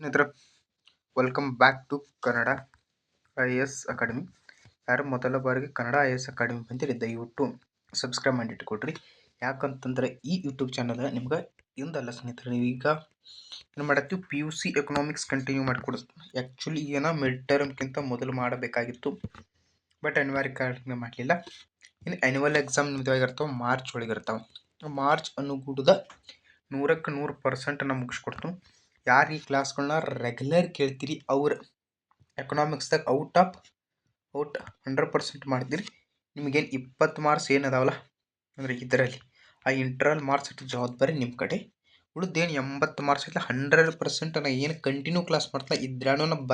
ಸ್ನೇಹಿತರೆ welcome back to Kannada I S academy ಯಾರು ಮೊದಲ ಬಾರಿಗೆ ಕನ್ನಡ ಐ ಎಸ್ ಅಕಾಡೆಮಿ ಬಂದಿರಿ, ದಯವಿಟ್ಟು ಸಬ್ಸ್ಕ್ರೈಬ್ ಮಾಡಿ ಇಟ್ಕೊಡ್ರಿ ಯಾಕಂತಂದ್ರೆ ಈ ಯೂಟ್ಯೂಬ್ ಚಾನಲ್ ನಿಮ್ಗೆ ಇಂದಲ್ಲ ಸ್ನೇಹಿತರೆ ನೀವು ಈಗ ಏನು ಮಾಡತ್ತೀವಿ P U C economics continue ಮಾಡಿಕೊಡೋದು ಆ್ಯಕ್ಚುಲಿ ಏನೋ ಮಿಡ್ ಟರ್ಮ್ಗಿಂತ ಮೊದಲು ಮಾಡಬೇಕಾಗಿತ್ತು. ಬಟ್ ಅನಿವಾರ್ಯ ಕಾರಣ ಮಾಡಲಿಲ್ಲ. ಇನ್ನು ಆ್ಯನ್ಯುವಲ್ ಎಕ್ಸಾಮ್ ನಿಮ್ದಾಗಿರ್ತಾವೆ ಮಾರ್ಚ್ ಒಳಗೆ ಇರ್ತಾವೆ ಮಾರ್ಚ್ ಅನುಗೂಡದ ನೂರಕ್ಕೆ ನೂರು ಪರ್ಸೆಂಟ್ ನಾವು ಮುಗಿಸ್ಕೊಡ್ತು. ಯಾರು ಈ ಕ್ಲಾಸ್ಗಳನ್ನ ರೆಗ್ಯುಲರ್ ಕೇಳ್ತೀರಿ? ಅವ್ರು ಎಕನಾಮಿಕ್ಸ್ದಾಗ out of out hundred percent ಮಾಡ್ತೀರಿ ನಿಮಗೇನು ಇಪ್ಪತ್ತು ಮಾರ್ಕ್ಸ್ ಏನದಾವಲ್ಲ ಅಂದರೆ ಇದರಲ್ಲಿ. ಆ ಇಂಟ್ರಲ್ ಮಾರ್ಕ್ಸ್ ಅಷ್ಟು ಜವಾಬ್ದಾರಿ ನಿಮ್ಮ ಕಡೆ. ಉಳಿದೇನು ಎಂಬತ್ತು ಮಾರ್ಕ್ಸ್ ಇಲ್ಲ ಹಂಡ್ರೆಡ್ ಪರ್ಸೆಂಟ್ ನಾ ಏನು ಕಂಟಿನ್ಯೂ ಕ್ಲಾಸ್ ಮಾಡ್ತಾ ಇದ್ರಾನು ನಾವು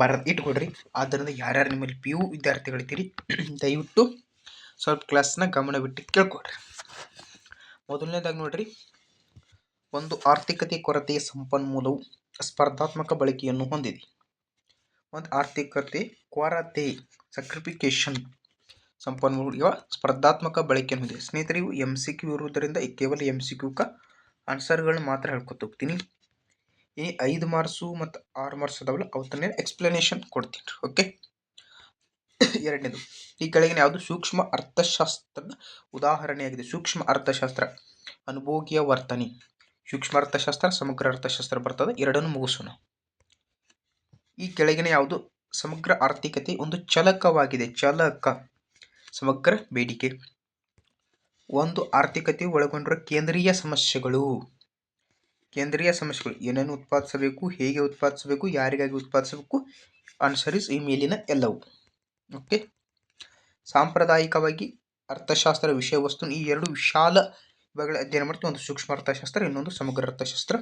ಬರ, ಇಟ್ಕೊಡ್ರಿ. ಆದ್ದರಿಂದ ಯಾರ್ಯಾರು ನಿಮ್ಮಲ್ಲಿ ಪಿ ಯು ವಿದ್ಯಾರ್ಥಿಗಳಿದ್ದೀರಿ, ದಯವಿಟ್ಟು ಸ್ವಲ್ಪ ಕ್ಲಾಸ್ನ ಗಮನ ಬಿಟ್ಟು ಕೇಳ್ಕೊಡ್ರಿ. ಮೊದಲನೇದಾಗಿ ನೋಡ್ರಿ ಒಂದು ಆರ್ಥಿಕತೆ ಕೊರತೆಯ ಸಂಪನ್ಮೂಲವು ಸ್ಪರ್ಧಾತ್ಮಕ ಬಳಕೆಯನ್ನು ಹೊಂದಿದೆ. ಒಂದು ಆರ್ಥಿಕತೆ ಕೊರತೆ ಸಕ್ರಿಫಿಕೇಶನ್ ಸಂಪನ್ಮೂಲ ಸ್ಪರ್ಧಾತ್ಮಕ ಬಳಕೆಯನ್ನು ಹೊಂದಿದೆ. ಸ್ನೇಹಿತರೆ ಇವು ಎಂ ಸಿ ಕ್ಯೂ ಇರುವುದರಿಂದ ಕೇವಲ ಎಂ ಸಿ ಕ್ಯೂಕ ಆನ್ಸರ್ಗಳನ್ನ ಮಾತ್ರ ಹೇಳ್ಕೊತ ಹೋಗ್ತೀನಿ. ಈ ಐದು ಮಾರ್ಸು ಮತ್ತು ಆರು ಮಾರ್ಕ್ಸ್ ಅದಾವಲ್ಲ ಅವತ್ತನ್ನೇ ಎಕ್ಸ್ಪ್ಲನೇಷನ್ ಕೊಡ್ತೀನಿ. ಓಕೆ ಎರಡನೇದು, ಈ ಕೆಳಗಿನ ಯಾವುದು? ಸೂಕ್ಷ್ಮ ಅರ್ಥಶಾಸ್ತ್ರದ ಉದಾಹರಣೆಯಾಗಿದೆ. ಸೂಕ್ಷ್ಮ ಅರ್ಥಶಾಸ್ತ್ರ, ಅನುಭೋಗಿಯ ವರ್ತನೆ. ಸೂಕ್ಷ್ಮ ಅರ್ಥಶಾಸ್ತ್ರ ಸಮಗ್ರ ಅರ್ಥಶಾಸ್ತ್ರ ಬರ್ತದೆ. ಎರಡನ್ನು ಮುಗಿಸೋಣ. ಈ ಕೆಳಗಿನ ಯಾವುದು? ಸಮಗ್ರ ಆರ್ಥಿಕತೆ ಒಂದು ಚಲಕವಾಗಿದೆ. ಚಲಕ, ಸಮಗ್ರ ಬೇಡಿಕೆ. ಒಂದು ಆರ್ಥಿಕತೆ ಒಳಗೊಂಡಿರುವ ಕೇಂದ್ರೀಯ ಸಮಸ್ಯೆಗಳು. ಕೇಂದ್ರೀಯ ಸಮಸ್ಯೆಗಳು. ಏನೇನು ಉತ್ಪಾದಿಸಬೇಕು? ಹೇಗೆ ಉತ್ಪಾದಿಸಬೇಕು? ಯಾರಿಗಾಗಿ ಉತ್ಪಾದಿಸಬೇಕು? ಆನ್ಸರ್ ಈ ಮೇಲಿನ ಎಲ್ಲವು. ಓಕೆ ಸಾಂಪ್ರದಾಯಿಕವಾಗಿ ಅರ್ಥಶಾಸ್ತ್ರ ವಿಷಯ ವಸ್ತು ಈ ಎರಡು ವಿಶಾಲ ವಿಭಾಗಗಳ ಅಧ್ಯಯನ ಮಾಡ್ತೀವಿ. ಒಂದು ಸೂಕ್ಷ್ಮ ಅರ್ಥಶಾಸ್ತ್ರ ಇನ್ನೊಂದು ಸಮಗ್ರ ಅರ್ಥಶಾಸ್ತ್ರ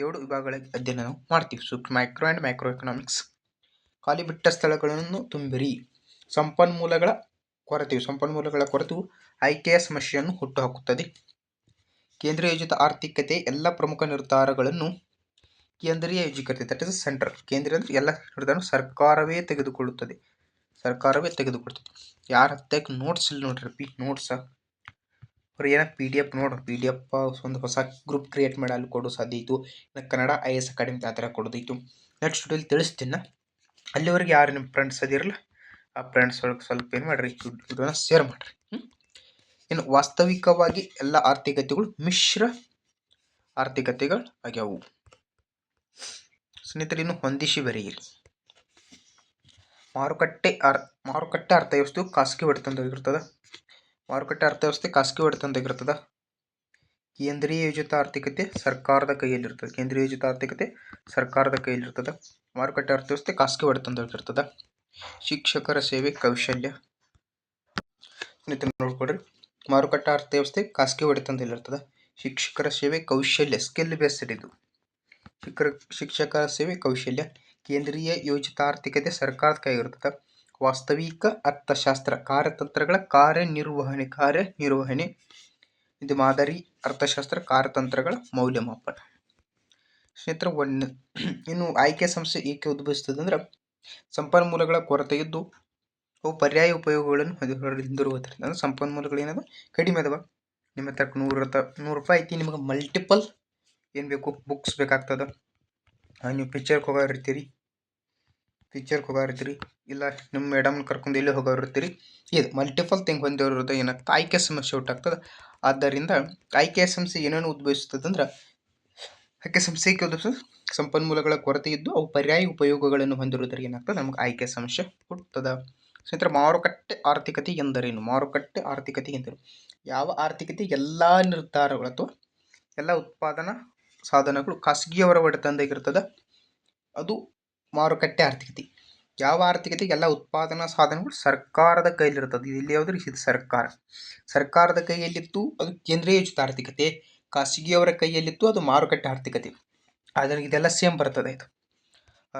ಎರಡು ವಿಭಾಗಗಳ ಅಧ್ಯಯನ ನಾವು ಮಾಡ್ತೀವಿ. ಸೂಕ್ಷ್ಮ ಮೈಕ್ರೋ ಆ್ಯಂಡ್ ಮೈಕ್ರೋ ಎಕನಾಮಿಕ್ಸ್ ಖಾಲಿ ಬಿಟ್ಟ ಸ್ಥಳಗಳನ್ನು ತುಂಬಿರಿ. ಸಂಪನ್ಮೂಲಗಳ ಕೊರತೆಯು ಸಂಪನ್ಮೂಲಗಳ ಕೊರತೆಯು ಆಯ್ಕೆಯ ಸಮಸ್ಯೆಯನ್ನು ಹುಟ್ಟುಹಾಕುತ್ತದೆ. ಕೇಂದ್ರೀಯ ಯೋಜಿತ ಆರ್ಥಿಕತೆ ಎಲ್ಲ ಪ್ರಮುಖ ನಿರ್ಧಾರಗಳನ್ನು ಕೇಂದ್ರೀಯ ಯೋಜಿಕತೆ ದಟ್ ಇಸ್ ಸೆಂಟರ್ ಕೇಂದ್ರೀಯ ಅಂದರೆ ಎಲ್ಲ ನಿರ್ಧಾರ ಸರ್ಕಾರವೇ ತೆಗೆದುಕೊಳ್ಳುತ್ತದೆ. ಸರ್ಕಾರವೇ ತೆಗೆದುಕೊಳ್ತದೆ. ಯಾರ ಹತ್ತಕ್ಕೆ ನೋಟ್ಸ್ ಇಲ್ಲ ನೋಡ್ರಿ ಪಿ ನೋಟ್ಸ ಅವ್ರು ಏನೋ ಪಿ ಡಿ ಎಫ್ ನೋಡು ಪಿ ಡಿ ಎಫ್ ಒಂದು ಹೊಸ ಗ್ರೂಪ್ ಕ್ರಿಯೇಟ್ ಮಾಡಿ ಅಲ್ಲಿ ಕೊಡೋ ಸಾಧ್ಯ ಇತ್ತು ಇನ್ನು ಕನ್ನಡ ಐ ಎಸ್ ಅಕಾಡೆಮಿ ಆ ಥರ ಕೊಡೋದಿತ್ತು. ನೆಕ್ಸ್ಟ್ ವಿಡಿಯೋಲಿ ತಿಳಿಸ್ತೀನಿ. ಅಲ್ಲಿವರೆಗೆ ಯಾರು ನಿಮ್ಮ ಫ್ರೆಂಡ್ಸ್ ಅದಿರಲ್ಲ, ಆ ಫ್ರೆಂಡ್ಸ್ ಒಳಗೆ ಸ್ವಲ್ಪ ಏನು ಮಾಡಿರಿ ವಿಡಿಯೋನ ಶೇರ್ ಮಾಡಿರಿ. ಇನ್ನು ವಾಸ್ತವಿಕವಾಗಿ ಎಲ್ಲ ಆರ್ಥಿಕತೆಗಳು ಮಿಶ್ರ ಆರ್ಥಿಕತೆಗಳು ಆಗ್ಯಾವು. ಸ್ನೇಹಿತರೆ, ಇನ್ನು ಹೊಂದಿಸಿ ಬರೆಯಿರಿ. ಮಾರುಕಟ್ಟೆ ಅರ್ ಮಾರುಕಟ್ಟೆ ಅರ್ಥವ್ಯವಸ್ಥೆಯು ಖಾಸಗಿ ಹೊಡೆತಂದಾಗಿರ್ತದೆ ಮಾರುಕಟ್ಟೆ ಅರ್ಥವ್ಯವಸ್ಥೆ ಖಾಸಗಿ ಒಡೆತನದಾಗಿರ್ತದ ಕೇಂದ್ರೀಯ ಯೋಜಿತ ಆರ್ಥಿಕತೆ ಸರ್ಕಾರದ ಕೈಯಲ್ಲಿರ್ತದೆ. ಕೇಂದ್ರೀಯ ಯೋಜಿತ ಆರ್ಥಿಕತೆ ಸರ್ಕಾರದ ಕೈಯಲ್ಲಿರ್ತದೆ. ಮಾರುಕಟ್ಟೆ ಅರ್ಥವ್ಯವಸ್ಥೆ ಖಾಸಗಿ ಒಡೆತನದಾಗಿರ್ತದ ಶಿಕ್ಷಕರ ಸೇವೆ, ಕೌಶಲ್ಯ. ನೋಡ್ಕೊಡ್ರಿ ಮಾರುಕಟ್ಟೆ ಅರ್ಥವ್ಯವಸ್ಥೆ ಖಾಸಗಿ ಒಡೆತನದಲ್ಲಿರ್ತದೆ. ಶಿಕ್ಷಕರ ಸೇವೆ, ಕೌಶಲ್ಯ, ಸ್ಕಿಲ್ ಬೇಸ್ಡ್ ಇದು ಶಿಕ್ಷಕರ ಶಿಕ್ಷಕರ ಸೇವೆ, ಕೌಶಲ್ಯ. ಕೇಂದ್ರೀಯ ಯೋಜಿತ ಆರ್ಥಿಕತೆ ಸರ್ಕಾರದ ಕೈಗಿರ್ತದೆ ವಾಸ್ತವಿಕ ಅರ್ಥಶಾಸ್ತ್ರ, ಕಾರ್ಯತಂತ್ರಗಳ ಕಾರ್ಯನಿರ್ವಹಣೆ ಕಾರ್ಯನಿರ್ವಹಣೆ. ಇದು ಮಾದರಿ ಅರ್ಥಶಾಸ್ತ್ರ, ಕಾರ್ಯತಂತ್ರಗಳ ಮೌಲ್ಯಮಾಪನ. ಸ್ನೇಹಿತರ, ಒಂದು ಇನ್ನು ಆಯ್ಕೆ ಸಂಸ್ಥೆ ಏಕೆ ಉದ್ಭವಿಸುತ್ತದೆ ಅಂದ್ರೆ, ಸಂಪನ್ಮೂಲಗಳ ಕೊರತೆ ಇದ್ದು ಅವು ಪರ್ಯಾಯ ಉಪಯೋಗಗಳನ್ನು ಹೊಂದಿರುವುದರಿಂದ ಅಂದ್ರೆ ಸಂಪನ್ಮೂಲಗಳು ಏನದ ಕಡಿಮೆ ಅದಾವ. ನಿಮ್ಮ ಹತ್ರ ನೂರ ನೂರು ರೂಪಾಯಿ ಐತಿ, ನಿಮಗೆ ಮಲ್ಟಿಪಲ್ ಏನು ಬೇಕು? ಬುಕ್ಸ್ ಬೇಕಾಗ್ತದೆ. ನೀವು ಪಿಕ್ಚರ್ಗೆ ಹೋಗೋರಿರ್ತೀರಿ ಪಿಕ್ಚರ್ಗೆ ಹೋಗಾರಿತ್ತೀರಿ ಇಲ್ಲ ನಿಮ್ಮ ಮೇಡಮ್ನ ಕರ್ಕೊಂಡು ಎಲ್ಲಿ ಹೋಗೋರಿರ್ತೀರಿ ಇದು ಮಲ್ಟಿಪಲ್ ಥಿಂಗ್ ಹೊಂದಿರೋದು ಏನಾಗ್ತದೆ ಆಯ್ಕೆ ಸಮಸ್ಯೆ ಉಂಟಾಗ್ತದೆ ಆದ್ದರಿಂದ ಆಯ್ಕೆ ಸಮಸ್ಯೆ ಏನೇನು ಉದ್ಭವಿಸ್ತದೆ ಅಂದ್ರೆ ಆಯ್ಕೆ ಸಮಸ್ಯೆಗೆ ಏಕೆ ಸಂಪನ್ಮೂಲಗಳ ಕೊರತೆ ಇದ್ದು ಅವು ಪರ್ಯಾಯ ಉಪಯೋಗಗಳನ್ನು ಹೊಂದಿರುವುದರಿಂದ ಏನಾಗ್ತದೆ? ನಮಗೆ ಆಯ್ಕೆ ಸಮಸ್ಯೆ ಹುಟ್ಟುತ್ತದೆ ಸ್ನೇಹಿತರೆ, ಮಾರುಕಟ್ಟೆ ಆರ್ಥಿಕತೆ ಎಂದರೇನು? ಮಾರುಕಟ್ಟೆ ಆರ್ಥಿಕತೆ ಎಂದರು ಯಾವ ಆರ್ಥಿಕತೆ? ಎಲ್ಲ ನಿರ್ಧಾರಗಳು ಅಥವಾ ಎಲ್ಲ ಉತ್ಪಾದನಾ ಸಾಧನಗಳು ಖಾಸಗಿಯವರ ಒಡೆತನದಾಗಿರ್ತದೆ ಅದು ಮಾರುಕಟ್ಟೆ ಆರ್ಥಿಕತೆ. ಯಾವ ಆರ್ಥಿಕತೆ ಎಲ್ಲ ಉತ್ಪಾದನಾ ಸಾಧನಗಳು ಸರ್ಕಾರದ ಕೈಲಿರ್ತದೆ ಇಲ್ಲಿ ಯಾವ್ದು ಇದು ಸರ್ಕಾರ. ಸರ್ಕಾರದ ಕೈಯಲ್ಲಿತ್ತು, ಅದು ಕೇಂದ್ರೀಯ ಯೋಜಿತ ಆರ್ಥಿಕತೆ. ಖಾಸಗಿಯವರ ಕೈಯಲ್ಲಿತ್ತು, ಅದು ಮಾರುಕಟ್ಟೆ ಆರ್ಥಿಕತೆ. ಆದರೆ ಇದೆಲ್ಲ ಸೇಮ್ ಬರ್ತದೆ ಇದು.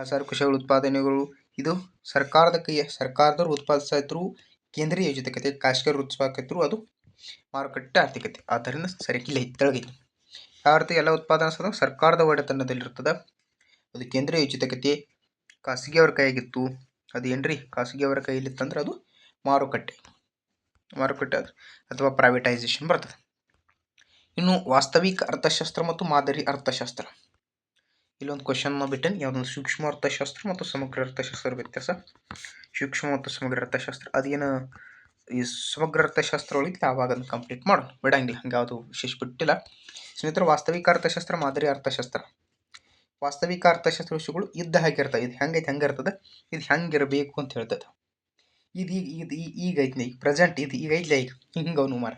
ಸರಕುಶಗಳ ಉತ್ಪಾದನೆಗಳು, ಇದು ಸರ್ಕಾರದ ಕೈಯ, ಸರ್ಕಾರದವ್ರು ಉತ್ಪಾದಿಸ್ತಾ ಇದ್ರು, ಕೇಂದ್ರೀಯ ಯೋಜಿತಕತೆ ಖಾಸಗಿಯವರು ಉತ್ಪಾದಕರು ಅದು ಮಾರುಕಟ್ಟೆ ಆರ್ಥಿಕತೆ. ಆದ್ದರಿಂದ ಸರಿ, ಇಲ್ಲ ಯಾವ ರೀತಿ ಎಲ್ಲ ಉತ್ಪಾದನಾ ಸಾಧನ ಸರ್ಕಾರದ ಒಡೆತನದಲ್ಲಿರ್ತದೆ ಅದು ಕೇಂದ್ರೀಯ ಯೋಜಿತಕತೆ ಖಾಸಗಿಯವರ ಕೈಯಾಗಿತ್ತು. ಅದು ಏನ್ರಿ? ಖಾಸಗಿಯವರ ಕೈಯಲ್ಲಿತ್ತಂದ್ರೆ ಅದು ಮಾರುಕಟ್ಟೆ. ಮಾರುಕಟ್ಟೆ ಅಥವಾ ಪ್ರೈವೇಟೈಸೇಷನ್ ಬರ್ತದೆ. ಇನ್ನು ವಾಸ್ತವಿಕ ಅರ್ಥಶಾಸ್ತ್ರ ಮತ್ತು ಮಾದರಿ ಅರ್ಥಶಾಸ್ತ್ರ. ಇಲ್ಲೊಂದು ಕ್ವಶನ್ ಬಿಟ್ಟೇನೆ. ಯಾವುದೊಂದು ಸೂಕ್ಷ್ಮ ಅರ್ಥಶಾಸ್ತ್ರ ಮತ್ತು ಸಮಗ್ರ ಅರ್ಥಶಾಸ್ತ್ರ ವ್ಯತ್ಯಾಸ. ಸೂಕ್ಷ್ಮ ಮತ್ತು ಸಮಗ್ರ ಅರ್ಥಶಾಸ್ತ್ರ. ಅದೇನು ಈ ಸಮಗ್ರ ಅರ್ಥಶಾಸ್ತ್ರ ಒಳಗೆ ಯಾವಾಗ ಅದನ್ನು ಕಂಪ್ಲೀಟ್ ಮಾಡೋಣ? ಬಿಡಂಗಿಲ್ಲ. ಹಂಗೆ ಯಾವುದು ವಿಶೇಷ ಬಿಟ್ಟಿಲ್ಲ. ಸ್ನೇಹಿತರೆ, ವಾಸ್ತವಿಕ ಅರ್ಥಶಾಸ್ತ್ರ, ಮಾದರಿ ಅರ್ಥಶಾಸ್ತ್ರ. ವಾಸ್ತವಿಕ ಅರ್ಥಶಾಸ್ತ್ರ ವಿಷಯಗಳು ಇದ್ದ ಹಾಗೆ ಇರ್ತವೆ. ಇದು ಹೆಂಗೈತೆ, ಹೆಂಗೆ ಇರ್ತದೆ. ಇದು ಹೆಂಗಿರಬೇಕು ಅಂತ ಹೇಳ್ತದೆ. ಇದು ಈಗ ಇದು ಈಗ ಐತಿ ಈಗ ಪ್ರೆಸೆಂಟ್ ಇದು ಈಗ ಐತಿ ಈಗ. ಹಿಂಗೆ ಅವನು ಮಾರ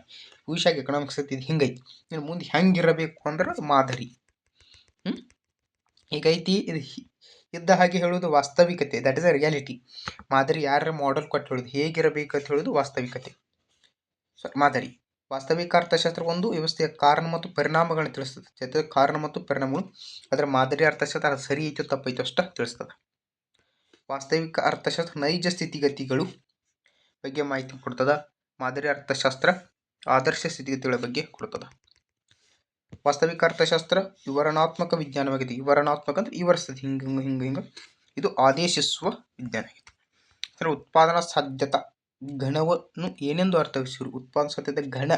ಭವಿಷ್ಯಾಗ ಎಕನಾಮಿಕ್ಸ್ ಐತಿ ಇದು ಹಿಂಗೈತಿ. ಇನ್ನು ಮುಂದೆ ಹೆಂಗಿರಬೇಕು ಅಂದ್ರೆ ಅದು ಮಾದರಿ. ಈಗ ಐತಿ ಇದು ಇದ್ದ ಹಾಗೆ ಹೇಳೋದು ವಾಸ್ತವಿಕತೆ. ದಟ್ ಇಸ್ ಅ ರಿಯಾಲಿಟಿ ಮಾದರಿ ಯಾರ ಮಾಡೆಲ್ ಕೊಟ್ಟು ಹೇಳೋದು ಹೇಗಿರಬೇಕು ಅಂತ ಹೇಳೋದು ವಾಸ್ತವಿಕತೆ. ಸೊ ಮಾದರಿ. ವಾಸ್ತವಿಕ ಅರ್ಥಶಾಸ್ತ್ರ ಒಂದು ವ್ಯವಸ್ಥೆಯ ಕಾರಣ ಮತ್ತು ಪರಿಣಾಮಗಳನ್ನ ತಿಳಿಸ್ತದೆ. ಜೊತೆಗೆ ಕಾರಣ ಮತ್ತು ಪರಿಣಾಮಗಳು ಅದರ ಮಾದರಿ ಅರ್ಥಶಾಸ್ತ್ರ ಅದು ಸರಿ ಐತೋ ತಪ್ಪೈತೋ ಅಷ್ಟ ತಿಳಿಸ್ತದೆ. ವಾಸ್ತವಿಕ ಅರ್ಥಶಾಸ್ತ್ರ ನೈಜ ಸ್ಥಿತಿಗತಿಗಳು ಬಗ್ಗೆ ಮಾಹಿತಿ ಕೊಡ್ತದ. ಮಾದರಿ ಅರ್ಥಶಾಸ್ತ್ರ ಆದರ್ಶ ಸ್ಥಿತಿಗತಿಗಳ ಬಗ್ಗೆ ಕೊಡ್ತದೆ. ವಾಸ್ತವಿಕ ಅರ್ಥಶಾಸ್ತ್ರ ವಿವರಣಾತ್ಮಕ ವಿಜ್ಞಾನವಾಗಿದೆ. ವಿವರಣಾತ್ಮಕ ಅಂದ್ರೆ ವಿವರಿಸ್ತದೆ. ಹಿಂಗೆ ಹಿಂಗೆ ಹಿಂಗೆ ಹಿಂಗೆ. ಇದು ಆದೇಶಿಸುವ ವಿಜ್ಞಾನ ಆಗಿದೆ. ಅಂದರೆ ಉತ್ಪಾದನಾ ಸಾಧ್ಯತಾ ಘನವನ್ನು ಏನೆಂದು ಅರ್ಥವಿಸಿರು ಉತ್ಪಾದನಾ ಸಾಧ್ಯತೆ ಘನ.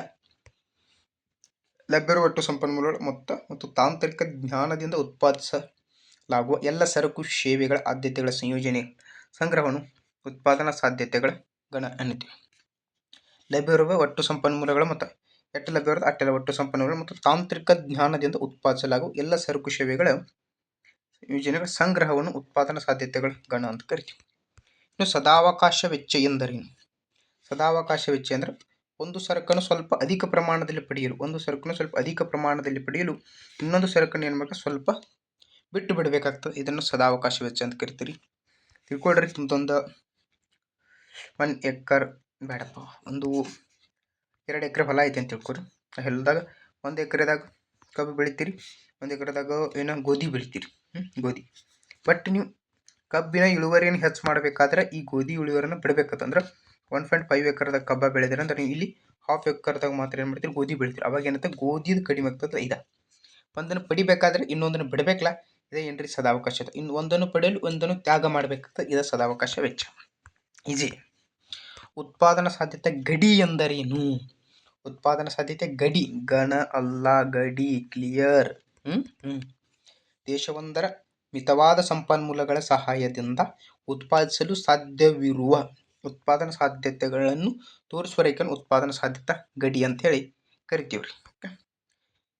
ಲಭ್ಯವಿರುವ ಒಟ್ಟು ಸಂಪನ್ಮೂಲಗಳ ಮೊತ್ತ ಮತ್ತು ತಾಂತ್ರಿಕ ಜ್ಞಾನದಿಂದ ಉತ್ಪಾದಿಸಲಾಗುವ ಎಲ್ಲ ಸರಕು, ಸೇವೆಗಳ ಆದ್ಯತೆಗಳ ಸಂಯೋಜನೆ. ಸಂಗ್ರಹವನ್ನು ಉತ್ಪಾದನಾ ಸಾಧ್ಯತೆಗಳ ಗಣ ಅನ್ನುತ್ತೀವಿ ಲಭ್ಯವಿರುವ ಒಟ್ಟು ಸಂಪನ್ಮೂಲಗಳ ಮೊತ್ತ. ಎಟ್ಟು ಲಭ್ಯವಿರುವ ಅಟ್ಟಲ ಒಟ್ಟು ಸಂಪನ್ಮೂಲಗಳು ಮತ್ತು ತಾಂತ್ರಿಕ ಜ್ಞಾನದಿಂದ ಉತ್ಪಾದಿಸಲಾಗುವ ಎಲ್ಲ ಸರಕು, ಸೇವೆಗಳ ಸಂಯೋಜನೆಗಳ ಸಂಗ್ರಹವನ್ನು ಉತ್ಪಾದನಾ ಸಾಧ್ಯತೆಗಳ ಗಣ ಅಂತ ಕರಿತೀವಿ. ಇನ್ನು ಸದಾವಕಾಶ ವೆಚ್ಚ ಎಂದರೇನು? ಸದಾವಕಾಶ ವೆಚ್ಚ ಅಂದರೆ ಒಂದು ಸರಕನ್ನು ಸ್ವಲ್ಪ ಅಧಿಕ ಪ್ರಮಾಣದಲ್ಲಿ ಪಡೆಯಲು, ಒಂದು ಸರಕನ್ನು ಸ್ವಲ್ಪ ಅಧಿಕ ಪ್ರಮಾಣದಲ್ಲಿ ಪಡೆಯಲು ಇನ್ನೊಂದು ಸರಕನ್ನು ಏನು ಸ್ವಲ್ಪ ಬಿಟ್ಟು ಬಿಡಬೇಕಾಗ್ತದೆ. ಇದನ್ನು ಸದಾವಕಾಶ ವೆಚ್ಚ ಅಂತ ಕರಿತೀರಿ. ತಿಳ್ಕೊಳ್ರಿ ತುಂಬ ಒನ್ ಎಕರ್ ಬೇಡಪ್ಪ, ಒಂದು ಎರಡು ಎಕರೆ ಹೊಲ ಐತೆ ಅಂತ ತಿಳ್ಕೊರಿ. ಹೊಲದಾಗ ಒಂದು ಎಕರೆದಾಗ ಕಬ್ಬು ಬೆಳಿತೀರಿ, ಒಂದು ಎಕರೆದಾಗ ಏನೋ ಗೋಧಿ ಬೆಳಿತೀರಿ. ಗೋಧಿ. ಬಟ್ ನೀವು ಕಬ್ಬಿನ ಇಳುವರಿಯನ್ನು ಹೆಚ್ಚು ಮಾಡಬೇಕಾದ್ರೆ ಈ ಗೋಧಿ ಇಳುವರಿಯನ್ನು ಬಿಡಬೇಕಂತಂದ್ರೆ ಒನ್ ಪಾಯಿಂಟ್ ಫೈವ್ ಎಕರ್ದಾಗ ಕಬ್ಬ ಬೆಳೆದಿರ ಅಂದ್ರೆ ನೀವು ಇಲ್ಲಿ ಹಾಫ್ ಎಕರ್ದಾಗ ಮಾತ್ರ ಏನು ಮಾಡ್ತೀರಿ? ಗೋಧಿ ಬೆಳಿತೀರಿ. ಅವಾಗ ಏನಂತ ಗೋಧಿದು ಕಡಿಮೆ ಆಗ್ತದೆ ಇದ. ಒಂದನ್ನು ಪಡಿಬೇಕಾದ್ರೆ ಇನ್ನೊಂದನ್ನು ಬಿಡಬೇಕಲ್ಲ? ಇದೇ ಏನ್ರಿ ಸದಾವಕಾಶ ಇದೆ ಇನ್ನು ಒಂದನ್ನು ಪಡೆಯಲು ಒಂದನ್ನು ತ್ಯಾಗ ಮಾಡಬೇಕಾಗ್ತದೆ. ಇದು ಸದಾವಕಾಶ ವೆಚ್ಚ. ಈಜಿ. ಉತ್ಪಾದನಾ ಸಾಧ್ಯತೆ ಗಡಿ ಎಂದರೇನು? ಉತ್ಪಾದನಾ ಸಾಧ್ಯತೆ ಗಡಿ. ಗಣ ಅಲ್ಲ, ಗಡಿ ಕ್ಲಿಯರ್ ದೇಶವೊಂದರ ಮಿತವಾದ ಸಂಪನ್ಮೂಲಗಳ ಸಹಾಯದಿಂದ ಉತ್ಪಾದಿಸಲು ಸಾಧ್ಯವಿರುವ ಉತ್ಪಾದನಾ ಸಾಧ್ಯತೆಗಳನ್ನು ತೋರಿಸುವ ರೇಖೆಯನ್ನು ಉತ್ಪಾದನಾ ಸಾಧ್ಯತಾ ಗಡಿ ಅಂತ ಹೇಳಿ ಓಕೆ.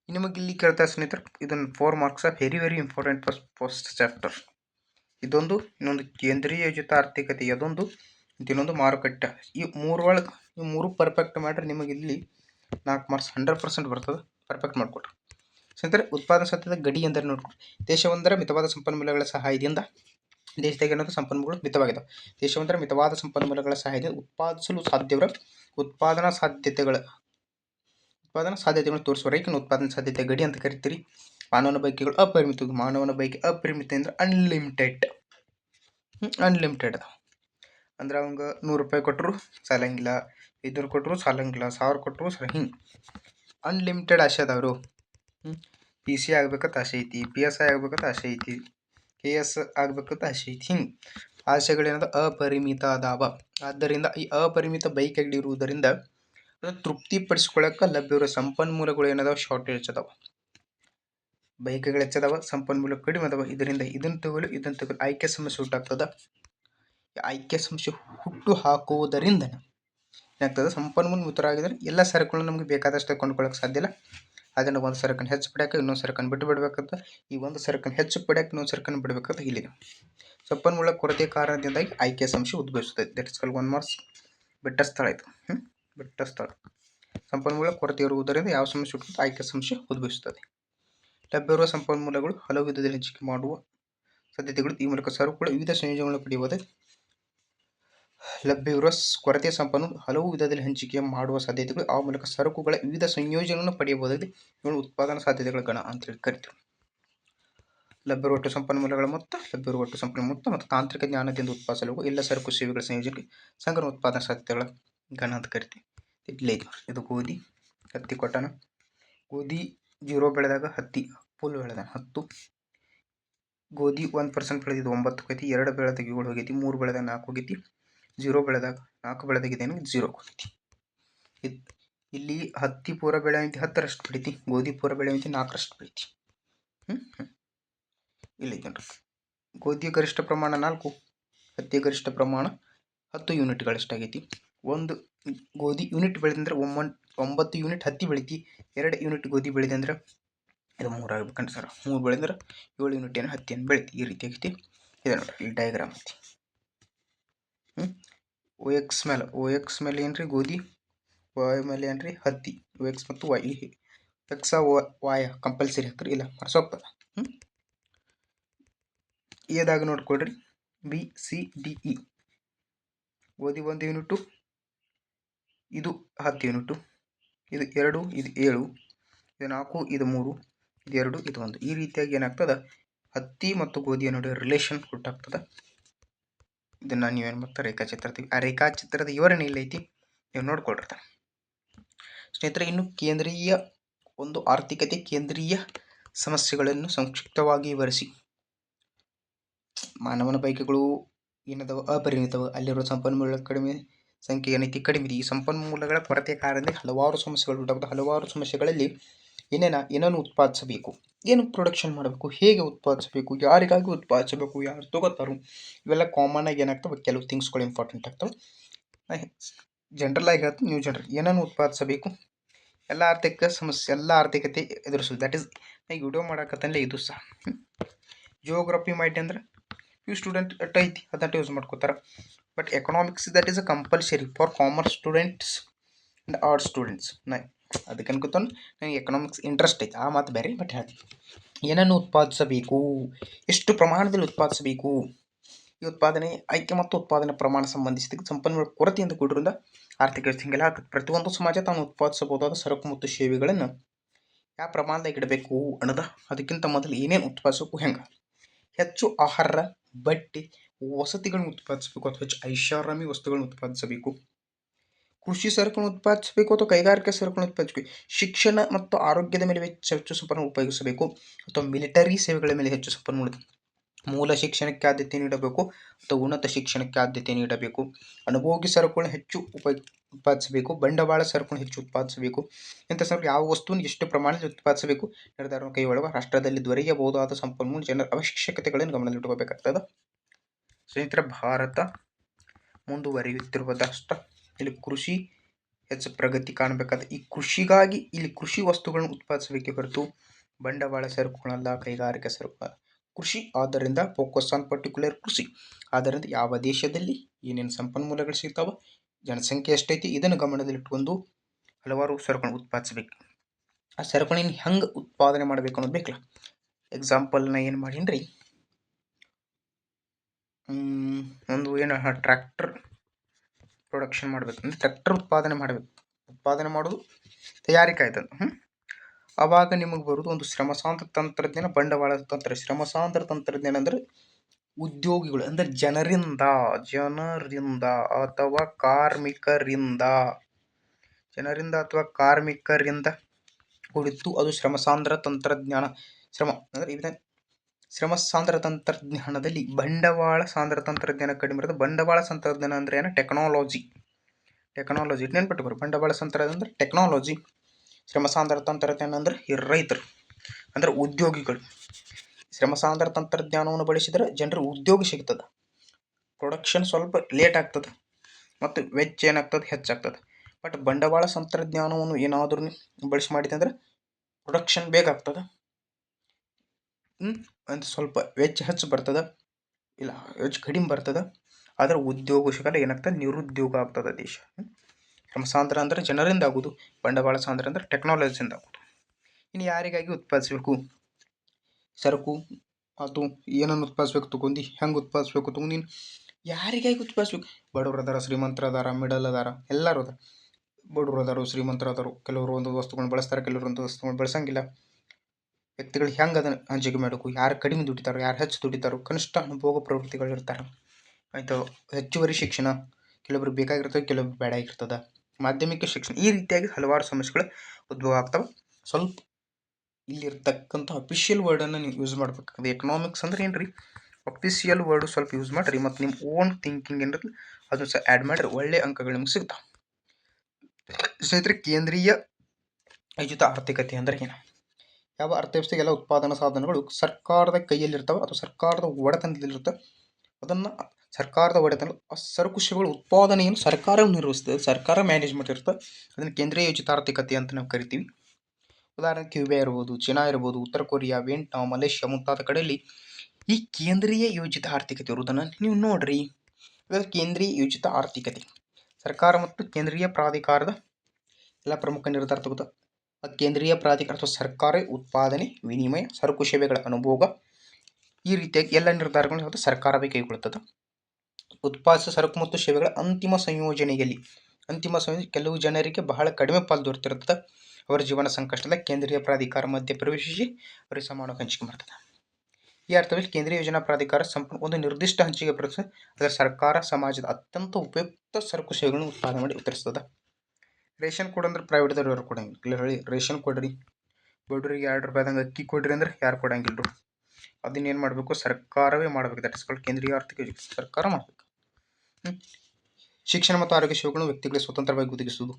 ನಿಮಗೆ ಇಲ್ಲಿ ಕೇಳ್ತಾ ಸ್ನೇಹಿತರೆ ಇದೊಂದು four marks very very important first first chapter ಇದೊಂದು ಇನ್ನೊಂದು ಕೇಂದ್ರೀಯ ಯೋಜಿತ ಆರ್ಥಿಕತೆ, ಅದೊಂದು, ಇನ್ನೊಂದು ಮಾರುಕಟ್ಟೆ. ಈ ಮೂರು ಒಳಗೆ, ಈ ಮೂರು ಪರ್ಫೆಕ್ಟ್ ಮಾಡ್ರಿ ನಿಮಗೆ ಇಲ್ಲಿ ನಾಲ್ಕು ಮಾರ್ಕ್ಸ್ ಹಂಡ್ರೆಡ್ ಪರ್ಸೆಂಟ್ ಬರ್ತದೆ ಪರ್ಫೆಕ್ಟ್ ಮಾಡಿಕೊಡ್ರಿ ಸ್ನೇಹಿತರೆ, ಉತ್ಪಾದನಾ ಸಾಧ್ಯತೆ ಗಡಿ ಅಂದರೆ ನೋಡ್ಕೊಡಿ ದೇಶವೊಂದರ ಮಿತವಾದ ಸಂಪನ್ಮೂಲಗಳ ಸಹಾಯದಿಂದ ದೇಶದಾಗ ಏನಂದ್ರೆ ಸಂಪನ್ಮೂಲಗಳು ಮಿತವಾಗಿದಾವ. ದೇಶವೊಂದರ ಮಿತವಾದ ಸಂಪನ್ಮೂಲಗಳ ಸಹಾಯದಿಂದ ಉತ್ಪಾದಿಸಲು ಸಾಧ್ಯವರ ಉತ್ಪಾದನಾ ಸಾಧ್ಯತೆಗಳ, ಉತ್ಪಾದನಾ ಸಾಧ್ಯತೆಗಳನ್ನು ತೋರಿಸುವ ರೈತನ ಉತ್ಪಾದನಾ ಸಾಧ್ಯತೆ ಗಡಿ ಅಂತ ಕರಿತೀರಿ. ಮಾನವನ ಬೈಕೆಗಳು ಅಪರಿಮಿತ, ಮಾನವನ ಬೈಕೆ ಅಪರಿಮಿತ ಅಂದ್ರೆ ಅನ್ಲಿಮಿಟೆಡ್ ಅನ್ಲಿಮಿಟೆಡ್ ಅದ ಅಂದ್ರೆ ಅವಂಗ ನೂರು ರೂಪಾಯಿ ಕೊಟ್ಟರು ಸಾಲಂಗಿಲ್ಲ ಐದುನೂರು ಕೊಟ್ಟರು ಸಾಲಂಗಿಲ್ಲ, ಸಾವಿರ ಕೊಟ್ಟರು ಸಲ, ಹಿಂಗೆ. ಅನ್ಲಿಮಿಟೆಡ್ ಆಸೆ ಅದಾವರು. ಪಿ ಸಿ ಆಗ್ಬೇಕಂತ ಆಸೆ ಐತಿ ಪಿ ಎಸ್ ಐ ಆಗ್ಬೇಕಂತ ಆಸೆ ಐತಿ. ಕೆ ಎಸ್ ಆಗ್ಬೇಕಂತ ಆಸೆ ಐತಿ ಹಿಂಗೆ ಆಸೆಗಳೇನದ ಅಪರಿಮಿತ ಅದಾವ ಆದ್ದರಿಂದ ಈ ಅಪರಿಮಿತ ಬೈಕ್ಗಳು ಇರುವುದರಿಂದ ಅದನ್ನು ತೃಪ್ತಿಪಡಿಸ್ಕೊಳ್ಳೋಕೆ ಲಭ್ಯವಿರೋ ಸಂಪನ್ಮೂಲಗಳು ಏನದಾವ? ಶಾರ್ಟೇಜ್ ಅದಾವ. ಬೈಕ್ಗಳು ಹೆಚ್ಚದವ, ಸಂಪನ್ಮೂಲ ಕಡಿಮೆ ಅದಾವ. ಇದರಿಂದ ಇದನ್ನು ತಗೊಳ್ಳಿ ಇದನ್ನು ತಗೊಳ್ಳಿ. ಆಯ್ಕೆ ಸಮಸ್ಯೆ ಹುಟ್ಟಾಗ್ತದ. ಆಯ್ಕೆ ಸಮಸ್ಯೆ ಹುಟ್ಟು ಹಾಕುವುದರಿಂದ ಏನಾಗ್ತದೆ? ಸಂಪನ್ಮೂಲ ಮಿತರಾಗಿದ್ದರೆ ಎಲ್ಲ ಸರಕುಗಳನ್ನ ನಮಗೆ ಬೇಕಾದಷ್ಟು ಕೊಂಡ್ಕೊಳ್ಳೋಕೆ ಸಾಧ್ಯ ಇಲ್ಲ. ಅದನ್ನು ಒಂದು ಸರಕನ್ನು ಹೆಚ್ಚು ಪಡ್ಯಾಕ ಇನ್ನೊಂದು ಸರಕನ್ನು ಬಿಟ್ಟು ಬಿಡಬೇಕಂತ, ಈ ಒಂದು ಸರಕನ್ನು ಹೆಚ್ಚು ಪಡ್ಯಾಕ ಇನ್ನೊಂದು ಸರಕನ್ನು ಬಿಡಬೇಕಂತ ಇಲ್ಲಿ ಸಂಪನ್ಮೂಲ ಕೊರತೆ ಕಾರಣದಿಂದಾಗಿ ಆಯ್ಕೆ ಸಮಸ್ಯೆ ಉದ್ಭವಿಸುತ್ತದೆ that is call one marks ಬಿಟ್ಟ ಸ್ಥಳ ಇದು. ಹ್ಞೂ ಬಿಟ್ಟ ಸ್ಥಳ ಸಂಪನ್ಮೂಲ ಕೊರತೆ ಇರುವುದರಿಂದ ಯಾವ ಸಮಸ್ಯೆ ಹುಟ್ಟುತ್ತದೆ ಆಯ್ಕೆ ಸಮಸ್ಯೆ ಉದ್ಭವಿಸುತ್ತದೆ. ಲಭ್ಯವಿರುವ ಸಂಪನ್ಮೂಲಗಳು ಹಲವು ವಿಧದಲ್ಲಿ ಹಂಚಿಕೆ ಮಾಡುವ ಸಾಧ್ಯತೆಗಳು. ಈ ಮೂಲಕ ಸರಕುಗಳ ವಿವಿಧ ಸಂಯೋಜನೆಗಳನ್ನು ಪಡೆಯುವುದು ಲಭ್ಯವಿರುವ ಕೊರತೆ ಸಂಪನ್ನು ಹಲವು ವಿಧದಲ್ಲಿ ಹಂಚಿಕೆ ಮಾಡುವ ಸಾಧ್ಯತೆಗಳು. ಆ ಮೂಲಕ ಸರಕುಗಳ ವಿವಿಧ ಸಂಯೋಜನೆಯನ್ನು ಪಡೆಯಬಹುದಾಗಿದೆ. ಇವುಗಳು ಉತ್ಪಾದನಾ ಸಾಧ್ಯತೆಗಳ ಗಣ ಅಂತ ಹೇಳಿ ಕರಿತೀವಿ. ಲಭ್ಯವಿರುವ ಒಟ್ಟು ಸಂಪನ್ಮೂಲಗಳ ಮೊತ್ತ ಲಭ್ಯವಿರುವ ಒಟ್ಟು ಸಂಪನ್ಮೂಲ ಮೊತ್ತ ತಾಂತ್ರಿಕ ಜ್ಞಾನದಿಂದ ಉತ್ಪಾದಿಸಲು ಎಲ್ಲ ಸರಕು ಸೇವೆಗಳ ಸಂಯೋಜನೆ ಸಂಗ್ರಹ ಉತ್ಪಾದನಾ ಸಾಧ್ಯತೆಗಳ ಗಣ ಅಂತ ಕರಿತೀವಿ. ಇಡ್ಲಿ ಇದು ಗೋಧಿ, ಹತ್ತಿ ಕೊಟ್ಟನ ಗೋಧಿ ಜೀರೋ ಬೆಳೆದಾಗ ಹತ್ತಿ ಫುಲ್ ಬೆಳೆದ ಹತ್ತು. ಗೋಧಿ ಒಂದು ಪರ್ಸೆಂಟ್ ಬೆಳೆದಿದ್ದು ಒಂಬತ್ತು ಹೋಗೈತಿ. ಎರಡು ಬೆಳೆದಾಗ ಏಳು ಹೋಗೈತಿ. ಮೂರು ಬೆಳೆದಾಗ ನಾಲ್ಕು ಹೋಗೈತಿ. ಜೀರೋ ಬೆಳೆದಾಗ ನಾಲ್ಕು ಬೆಳೆದಾಗಿದ್ದೇನು ಜೀರೋ ಕೊಡ್ತೀವಿ ಇಲ್ಲಿ ಹತ್ತಿ ಪೂರ ಬೆಳೆ ಅಂತ ಹತ್ತರಷ್ಟು ಬೆಳಿತಿ, ಗೋಧಿ ಪೂರ ಬೆಳೆ ಅಂತ ನಾಲ್ಕರಷ್ಟು ಬೆಳಿತಿ. ಹ್ಞೂ ಇಲ್ಲಿ ಜನರು ಗೋಧಿಯ ಗರಿಷ್ಠ ಪ್ರಮಾಣ ನಾಲ್ಕು, ಹತ್ತಿಯ ಗರಿಷ್ಠ ಪ್ರಮಾಣ ಹತ್ತು ಯೂನಿಟ್ಗಳಷ್ಟಾಗೈತಿ ಒಂದು ಗೋಧಿ ಯೂನಿಟ್ ಬೆಳೆದಂದ್ರೆ ಒಮ್ಮನ್, ಒಂಬತ್ತು ಯೂನಿಟ್ ಹತ್ತಿ ಬೆಳಿತಿ, ಎರಡು ಯೂನಿಟ್ ಗೋಧಿ ಬೆಳೆದಂದ್ರೆ ಇದು ಮೂರು ಆಗ್ಬೇಕಂತ ಸರ್. ಮೂರು ಬೆಳೆದ್ರೆ ಏಳು ಯೂನಿಟ್ ಏನು ಹತ್ತಿಯನ್ನು ಬೆಳಿತಿ. ಈ ರೀತಿ ಆಗೈತಿ. ಇದೆ ನೋಡ್ರಿ ಇಲ್ಲಿ ಡಯಾಗ್ರಾಮ್ ಐತಿ. ಓ ಎಕ್ಸ್ ಮೇಲೆ ಓ ಎಕ್ಸ್ ಮೇಲೆ ಏನು ರೀ ಗೋಧಿ. ವಾಯ್ ಮೇಲೆ ಏನು ರೀ ಹತ್ತಿ. ಓ ಎಕ್ಸ್ ಮತ್ತು ವಾಯ್ ಇಲ್ಲಿ ಎಕ್ಸ ವಾಯ ಕಂಪಲ್ಸರಿ ಹಾಕ್ರಿ. ಇಲ್ಲ ಮರ್ಸೋಗ್ತದ ಹ್ಞೂ ಏದಾಗ ನೋಡ್ಕೊಳ್ರಿ. ಬಿ ಸಿ ಡಿ ಇ ಗೋಧಿ ಒಂದು ಯೂನಿಟು. ಇದು ಹತ್ತು ಯೂನಿಟು. ಇದು ಎರಡು, ಇದು ಏಳು. ಇದು ನಾಲ್ಕು, ಇದು ಮೂರು. ಇದು ಎರಡು, ಇದು ಒಂದು. ಈ ರೀತಿಯಾಗಿ ಏನಾಗ್ತದೆ? ಹತ್ತಿ ಮತ್ತು ಗೋಧಿಯ ನಡುವೆ ರಿಲೇಷನ್ ಹುಟ್ಟಾಗ್ತದೆ ಇದನ್ನು ನೀವೇನು ಮಾಡ್ತಾರೆ? ರೇಖಾಚಿತ್ರ ಆ ರೇಖಾಚಿತ್ರದ ವಿವರಣೆ ಇಲ್ಲೈತಿ ನೀವು ನೋಡ್ಕೊಳ್ತಾರೆ ಸ್ನೇಹಿತರೆ, ಇನ್ನು ಕೇಂದ್ರೀಯ ಒಂದು ಆರ್ಥಿಕತೆ, ಕೇಂದ್ರೀಯ ಸಮಸ್ಯೆಗಳನ್ನು ಸಂಕ್ಷಿಪ್ತವಾಗಿ ವಿವರಿಸಿ. ಮಾನವನ ಬೈಕೆಗಳು ಏನದವ? ಅಪರಿಮಿತವ ಅಲ್ಲಿರುವ ಸಂಪನ್ಮೂಲಗಳ ಕಡಿಮೆ ಸಂಖ್ಯೆ ಏನೈತಿ ಕಡಿಮೆ ಈ ಸಂಪನ್ಮೂಲಗಳ ಕೊರತೆ ಕಾರಣದಿಂದ ಹಲವಾರು ಸಮಸ್ಯೆಗಳು ಉಂಟಾಗುತ್ತೆ. ಹಲವಾರು ಸಮಸ್ಯೆಗಳಲ್ಲಿ ಏನೇನ ಏನನ್ನು ಉತ್ಪಾದಿಸಬೇಕು, ಏನು ಪ್ರೊಡಕ್ಷನ್ ಮಾಡಬೇಕು, ಹೇಗೆ ಉತ್ಪಾದಿಸಬೇಕು, ಯಾರಿಗಾಗಿ ಉತ್ಪಾದಿಸಬೇಕು, ಯಾರು ತಗೋತಾರೋ, ಇವೆಲ್ಲ ಕಾಮನ್ ಆಗಿ ಏನಾಗ್ತವೆ? ಕೆಲವು ಥಿಂಗ್ಸ್ಗಳು ಇಂಪಾರ್ಟೆಂಟ್ ಆಗ್ತವೆ. ಜನರಲ್ ಆಗಿ ಹೇಳ್ತೀನಿ, ನೀವು ಜನರಲ್ ಏನನ್ನು ಉತ್ಪಾದಿಸಬೇಕು, ಎಲ್ಲ ಆರ್ಥಿಕ ಸಮಸ್ಯೆ, ಎಲ್ಲ ಆರ್ಥಿಕತೆ ಎದುರಿಸೋದು ದಟ್ ಇಸ್ ನಾ ವಿಡಿಯೋ ಮಾಡಕತ್ತಂದ್ರೆ ಇದು ಸಹ. ಜಿಯೋಗ್ರಫಿ ಮಾಡಿ ಅಂದ್ರೆ ಯು ಸ್ಟೂಡೆಂಟ್ ಅಟ್ ಐತಿ ಅದಟ್ಟು ಯೂಸ್ ಮಾಡ್ಕೋತಾರೆ. But economics that is a compulsory for commerce students and arts students ನಾ ಅದಕ್ಕೆ ಅನ್ಕೋತಾನೆ ನನಗೆ ಎಕನಾಮಿಕ್ಸ್ ಇಂಟ್ರೆಸ್ಟ್ ಐತೆ, ಆ ಮಾತು ಬೇರೆ ಬಟ್ ಹೇಳ್ತೀನಿ ಏನನ್ನು ಉತ್ಪಾದಿಸಬೇಕು? ಎಷ್ಟು ಪ್ರಮಾಣದಲ್ಲಿ ಉತ್ಪಾದಿಸಬೇಕು? ಈ ಉತ್ಪಾದನೆ ಆಯ್ಕೆ ಮತ್ತು ಉತ್ಪಾದನೆ ಪ್ರಮಾಣ ಸಂಬಂಧಿಸಿದ ಸಂಪನ್ಮೂಲ ಕೊರತೆಯಿಂದ ಕೂಡಿರುವುದ ಆರ್ಥಿಕ ಹಿಂಗೆಲ್ಲ ಆಗ್ತದೆ. ಪ್ರತಿಯೊಂದು ಸಮಾಜ ತಾನು ಉತ್ಪಾದಿಸಬಹುದಾದ ಸರಕು ಮತ್ತು ಸೇವೆಗಳನ್ನು ಯಾವ ಪ್ರಮಾಣದಾಗ ಇಡಬೇಕು ಅನ್ನೋದ, ಅದಕ್ಕಿಂತ ಮೊದಲು ಏನೇನು ಉತ್ಪಾದಿಸಬೇಕು ಹೆಂಗೆ? ಹೆಚ್ಚು ಆಹಾರ, ಬಟ್ಟೆ, ವಸತಿಗಳನ್ನು ಉತ್ಪಾದಿಸಬೇಕು ಅಥವಾ ಹೆಚ್ಚು ಐಷಾರಾಮಿ ವಸ್ತುಗಳನ್ನು ಉತ್ಪಾದಿಸಬೇಕು. ಕೃಷಿ ಸರಕುಗಳನ್ನು ಉತ್ಪಾದಿಸಬೇಕು ಅಥವಾ ಕೈಗಾರಿಕಾ ಸರಕುಗಳನ್ನು ಉತ್ಪಾದಿಸಬೇಕು. ಶಿಕ್ಷಣ ಮತ್ತು ಆರೋಗ್ಯದ ಮೇಲೆ ಹೆಚ್ಚು ಹೆಚ್ಚು ಸಂಪನ್ಮೂಲ ಉಪಯೋಗಿಸಬೇಕು. ಅಥವಾ ಮಿಲಿಟರಿ ಸೇವೆಗಳ ಮೇಲೆ ಹೆಚ್ಚು ಸಂಪನ್ಮೂಲ ಮೂಲ ಶಿಕ್ಷಣಕ್ಕೆ ಆದ್ಯತೆ ನೀಡಬೇಕು ಅಥವಾ ಉನ್ನತ ಶಿಕ್ಷಣಕ್ಕೆ ಆದ್ಯತೆ ನೀಡಬೇಕು. ಅನುಭೋಗಿ ಸರಕುಗಳನ್ನು ಹೆಚ್ಚು ಉಪಯೋಗ ಉತ್ಪಾದಿಸಬೇಕು. ಬಂಡವಾಳ ಸರಕುಗಳನ್ನು ಹೆಚ್ಚು ಉತ್ಪಾದಿಸಬೇಕು. ಇಂಥ ಸರಕು ಯಾವ ವಸ್ತುವನ್ನು ಎಷ್ಟು ಪ್ರಮಾಣದಲ್ಲಿ ಉತ್ಪಾದಿಸಬೇಕು ನಿರ್ಧಾರ ಕೈಗೊಳ್ಳುವ ರಾಷ್ಟ್ರದಲ್ಲಿ ದೊರೆಯಬಹುದಾದ ಸಂಪನ್ಮೂಲ ಜನರ ಅವಶ್ಯಕತೆಗಳನ್ನು ಗಮನದಲ್ಲಿಟ್ಟುಕೋಬೇಕಾಗ್ತದೆ ಸ್ನೇಹಿತರ, ಭಾರತ ಮುಂದುವರಿಯುತ್ತಿರುವ ರಾಷ್ಟ್ರ ಇಲ್ಲಿ ಕೃಷಿ ಹೆಚ್ಚು ಪ್ರಗತಿ ಕಾಣಬೇಕಾದ ಈ ಕೃಷಿಗಾಗಿ ಇಲ್ಲಿ ಕೃಷಿ ವಸ್ತುಗಳನ್ನು ಉತ್ಪಾದಿಸಬೇಕೆ ಹೊರತು ಬಂಡವಾಳ ಸರಕುಗಳಲ್ಲ ಕೈಗಾರಿಕಾ ಸರಕು, ಕೃಷಿ ಆದ್ದರಿಂದ ಫೋಕಸ್ ಆನ್ ಪರ್ಟಿಕ್ಯುಲರ್ ಕೃಷಿ. ಆದ್ದರಿಂದ ಯಾವ ದೇಶದಲ್ಲಿ ಏನೇನು ಸಂಪನ್ಮೂಲಗಳು ಸಿಗ್ತಾವೆ ಜನಸಂಖ್ಯೆ ಎಷ್ಟೈತಿ ಇದನ್ನು ಗಮನದಲ್ಲಿಟ್ಟುಕೊಂಡು ಹಲವಾರು ಸರಕುಗಳನ್ನು ಉತ್ಪಾದಿಸಬೇಕು. ಆ ಸರಕುಗಳನ್ನು ಹೆಂಗೆ ಉತ್ಪಾದನೆ ಮಾಡಬೇಕು ಅನ್ನೋದು ಬೇಕಲ್ಲ. ಎಕ್ಸಾಂಪಲ್ನ ಏನು ಮಾಡೀನಿ ರೀ ಒಂದು ಏನು ಟ್ರ್ಯಾಕ್ಟರ್ ಪ್ರೊಡಕ್ಷನ್ ಮಾಡಬೇಕು ಅಂದರೆ ಟ್ರ್ಯಾಕ್ಟರ್ ಉತ್ಪಾದನೆ ಮಾಡಬೇಕು. ಉತ್ಪಾದನೆ ಮಾಡೋದು ತಯಾರಿಕೆ ಆಯ್ತದ ಹ್ಞೂ ಆವಾಗ ನಿಮಗೆ ಬರೋದು ಒಂದು ಶ್ರಮಸಾಂದ್ರ ತಂತ್ರಜ್ಞಾನ, ಬಂಡವಾಳ ತಂತ್ರ. ಶ್ರಮಸಾಂದ್ರ ತಂತ್ರಜ್ಞಾನ ಅಂದರೆ ಉದ್ಯೋಗಿಗಳು, ಅಂದರೆ ಜನರಿಂದ ಜನರಿಂದ ಅಥವಾ ಕಾರ್ಮಿಕರಿಂದ. ಜನರಿಂದ ಅಥವಾ ಕಾರ್ಮಿಕರಿಂದ ಕುಳಿತು ಅದು ಶ್ರಮಸಾಂದ್ರ ತಂತ್ರಜ್ಞಾನ. ಶ್ರಮ ಅಂದರೆ ಇದನ್ನ ಶ್ರಮ ಸಾಂದ್ರ ತಂತ್ರಜ್ಞಾನದಲ್ಲಿ ಬಂಡವಾಳ ಸಾಂದ್ರ ತಂತ್ರಜ್ಞಾನ ಕಡಿಮೆ ಇರೋದು. ಬಂಡವಾಳ ತಂತ್ರಜ್ಞಾನ ಅಂದ್ರೆ ಏನು? ಟೆಕ್ನಾಲಜಿ. ಟೆಕ್ನಾಲಜಿ ನೆನ್ಪಿಟ್ಕೊರಿ ಬಂಡವಾಳ ಸಂತ್ರಜ್ಞಾನ ಅಂದ್ರೆ ಟೆಕ್ನಾಲಜಿ. ಶ್ರಮ ಸಾಂದ್ರ ತಂತ್ರಜ್ಞಾನ ಅಂದ್ರೆ ಈ ರೈತರು, ಅಂದ್ರೆ ಉದ್ಯೋಗಿಗಳು. ಶ್ರಮ ಸಾಂದ್ರ ತಂತ್ರಜ್ಞಾನವನ್ನು ಬಳಸಿದ್ರೆ ಜನರು ಉದ್ಯೋಗ ಸಿಗ್ತದೆ. ಪ್ರೊಡಕ್ಷನ್ ಸ್ವಲ್ಪ ಲೇಟ್ ಆಗ್ತದೆ. ಮತ್ತು ವೆಚ್ಚ ಏನಾಗ್ತದೆ? ಹೆಚ್ಚಾಗ್ತದೆ. ಬಟ್ ಬಂಡವಾಳ ತಂತ್ರಜ್ಞಾನವನ್ನು ಏನಾದರೂ ಬಳಸಿ ಮಾಡಿದೆ ಅಂದ್ರೆ ಪ್ರೊಡಕ್ಷನ್ ಬೇಗ ಆಗ್ತದೆ ಅಂತ ಸ್ವಲ್ಪ ವೆಚ್ಚ ಹೆಚ್ಚು ಬರ್ತದೆ, ಇಲ್ಲ ವೆಚ್ಚ ಕಡಿಮೆ ಬರ್ತದೆ, ಆದರೆ ಉದ್ಯೋಗ ಸಿಗಲ್ಲ ಏನಾಗ್ತದೆ? ನಿರುದ್ಯೋಗ ಆಗ್ತದೆ ದೇಶ. ಶ್ರಮಸಾಂದ್ರ ಅಂದರೆ ಜನರಿಂದ ಆಗೋದು, ಬಂಡವಾಳ ಸಾಂದ್ರ ಅಂದರೆ ಟೆಕ್ನಾಲಜಿಯಿಂದ ಆಗೋದು. ಇನ್ನು ಯಾರಿಗಾಗಿ ಉತ್ಪಾದಿಸಬೇಕು? ಸರಕು, ಅದು ಏನನ್ನು ಉತ್ಪಾದಿಸ್ಬೇಕು ತೊಗೊಂಡು, ಹೆಂಗೆ ಉತ್ಪಾದಿಸ್ಬೇಕು ತೊಗೊಂಡು ಯಾರಿಗಾಗಿ ಉತ್ಪಾದಿಸ್ಬೇಕು? ಬಡವ್ರು ಅದಾರ, ಶ್ರೀಮಂತರು ಅದಾರ ಮಿಡಲ್ ಅದಾರ, ಎಲ್ಲರೂ ಅದಾರ. ಬಡವ್ರು ಅದಾರು ಕೆಲವರು ಒಂದು ವಸ್ತುಗಳನ್ನ ಬಳಸ್ತಾರೆ, ಕೆಲವರು ಒಂದು ವಸ್ತುಗಳನ್ನ ಬಳಸಂಗಿಲ್ಲ. ವ್ಯಕ್ತಿಗಳು ಹೆಂಗೆ ಅದನ್ನು ಹಂಚಿಕೆ ಮಾಡಬೇಕು? ಯಾರು ಕಡಿಮೆ ದುಡಿತಾರೋ, ಯಾರು ಹೆಚ್ಚು ದುಡಿತಾರೋ, ಕನಿಷ್ಠ ಅನುಭೋಗ ಪ್ರವೃತ್ತಿಗಳು ಇರ್ತಾರೆ. ಆಯಿತು, ಹೆಚ್ಚುವರಿ ಶಿಕ್ಷಣ ಕೆಲವೊಬ್ರು ಬೇಕಾಗಿರ್ತದೆ ಕೆಲವೊಬ್ರು ಬೇಡ ಆಗಿರ್ತದೆ. ಮಾಧ್ಯಮಿಕ ಶಿಕ್ಷಣ ಈ ರೀತಿಯಾಗಿ ಹಲವಾರು ಸಮಸ್ಯೆಗಳು ಉದ್ಭವ ಆಗ್ತವೆ. ಸ್ವಲ್ಪ ಇಲ್ಲಿರ್ತಕ್ಕಂಥ ಅಫಿಷಿಯಲ್ ವರ್ಡನ್ನು ನೀವು ಯೂಸ್ ಮಾಡ್ಬೇಕಾಗ್ತದೆ ಎಕನಾಮಿಕ್ಸ್ ಅಂದ್ರೆ ಏನು ರೀ ಅಫಿಷಿಯಲ್ ವರ್ಡು ಸ್ವಲ್ಪ ಯೂಸ್ ಮಾಡಿರಿ ಮತ್ತು ನಿಮ್ಮ ಓನ್ ಥಿಂಕಿಂಗ್ ಏನಿರಲಿ ಅದನ್ನು ಸಹ ಆ್ಯಡ್ ಮಾಡಿರಿ ಒಳ್ಳೆಯ ಅಂಕಗಳು ನಿಮ್ಗೆ ಸಿಗ್ತಾವೆ. ಸ್ನೇಹಿತರೆ, ಕೇಂದ್ರೀಯ ಐಜುತ ಆರ್ಥಿಕತೆ ಅಂದ್ರೆ ಏನು? ಯಾವ ಅರ್ಥವ್ಯವಸ್ಥೆಗೆ ಎಲ್ಲ ಉತ್ಪಾದನಾ ಸಾಧನಗಳು ಸರ್ಕಾರದ ಕೈಯಲ್ಲಿರ್ತವೆ ಅಥವಾ ಸರ್ಕಾರದ ಒಡೆತನದಲ್ಲಿರುತ್ತೆ? ಅದನ್ನು ಸರ್ಕಾರದ ಒಡೆತನ ಆ ಸರಕು ಸೇವೆಗಳ ಉತ್ಪಾದನೆಯನ್ನು ಸರ್ಕಾರ ನಿರ್ವಹಿಸ್ತದೆ ಸರ್ಕಾರ ಮ್ಯಾನೇಜ್ ಮಾಡಿರ್ತದೆ ಅದನ್ನು ಕೇಂದ್ರೀಯ ಯೋಜಿತ ಆರ್ಥಿಕತೆ ಅಂತ ನಾವು ಕರಿತೀವಿ. ಉದಾಹರಣೆಗೆ ಕ್ಯೂಬಾ ಇರ್ಬೋದು, ಚೀನಾ ಇರ್ಬೋದು, ಉತ್ತರ ಕೊರಿಯಾ, ವಿಯೆಟ್ನಾಂ, ಮಲೇಷ್ಯಾ ಮುಂತಾದ ಕಡೆಯಲ್ಲಿ ಈ ಕೇಂದ್ರೀಯ ಯೋಜಿತ ಆರ್ಥಿಕತೆ ಇರುವುದನ್ನು ನೀವು ನೋಡ್ರಿ. ಇದು ಕೇಂದ್ರೀಯ ಯೋಜಿತ ಆರ್ಥಿಕತೆ, ಸರ್ಕಾರ ಮತ್ತು ಕೇಂದ್ರೀಯ ಪ್ರಾಧಿಕಾರದ ಎಲ್ಲ ಪ್ರಮುಖ ನಿರ್ಧಾರ ತೆಗೆದು ಆ ಕೇಂದ್ರೀಯ ಪ್ರಾಧಿಕಾರ ಅಥವಾ ಸರ್ಕಾರಿ ಉತ್ಪಾದನೆ, ವಿನಿಮಯ, ಸರಕು ಸೇವೆಗಳ ಅನುಭೋಗ ಈ ರೀತಿಯಾಗಿ ಎಲ್ಲ ನಿರ್ಧಾರಗಳನ್ನು ಇವತ್ತು ಸರ್ಕಾರವೇ ಕೈಗೊಳ್ಳುತ್ತದೆ ಉತ್ಪಾದಿಸಿದ ಸರಕು ಮತ್ತು ಸೇವೆಗಳ ಅಂತಿಮ ಸಂಯೋಜನೆಯಲ್ಲಿ, ಅಂತಿಮ ಸಂಯೋಜನೆ ಕೆಲವು ಜನರಿಗೆ ಬಹಳ ಕಡಿಮೆ ಪಾಲು ದೊರೆತಿರುತ್ತದೆ ಅವರ ಜೀವನ ಸಂಕಷ್ಟದ ಕೇಂದ್ರೀಯ ಪ್ರಾಧಿಕಾರ ಮಧ್ಯೆ ಪ್ರವೇಶಿಸಿ ಅವರಿಗೆ ಸಮಾನ ಹಂಚಿಕೆ ಮಾಡ್ತದೆ. ಈ ಅರ್ಥದಲ್ಲಿ ಕೇಂದ್ರೀಯ ಯೋಜನಾ ಪ್ರಾಧಿಕಾರ ಸಂಪೂರ್ಣ ಒಂದು ನಿರ್ದಿಷ್ಟ ಹಂಚಿಕೆ ಪ್ರದೇಶ ಅದರ ಸರ್ಕಾರ, ಸಮಾಜದ ಅತ್ಯಂತ ಉಪಯುಕ್ತ ಸರಕು ಸೇವೆಗಳನ್ನು ಉತ್ಪಾದನೆ ಮಾಡಿ ವಿತರಿಸ್ತದೆ. ರೇಷನ್ ಕೋಡ್ ಅಂದ್ರೆ ಯಾರು ಕೊಡಂಗಿಲ್ಲ. ಇಲ್ಲ ಹೇಳಿ, ರೇಷನ್ ಕೊಡ್ರಿ. ಬಡವರಿಗೆ ಎರಡು ರೂಪಾಯಿದಂಗೆ ಅಕ್ಕಿ ಕೊಡ್ರಿ ಅಂದ್ರೆ ಯಾರು ಕೊಡಂಗಿಲ್ಲ ಅದನ್ನೇನು ಮಾಡಬೇಕು? ಸರ್ಕಾರವೇ ಮಾಡಬೇಕು. ದಟ್ ಇಸ್ ಕಾಲ್ಡ್ ಕೇಂದ್ರೀಯ ಆರ್ಥಿಕ ಯೋಜನೆ. ಸರ್ಕಾರ ಮಾಡಬೇಕು. ಶಿಕ್ಷಣ ಮತ್ತು ಆರೋಗ್ಯ ಸೇವೆಗಳನ್ನು ವ್ಯಕ್ತಿಗಳಿಗೆ ಸ್ವತಂತ್ರವಾಗಿ ಒದಗಿಸುವುದು.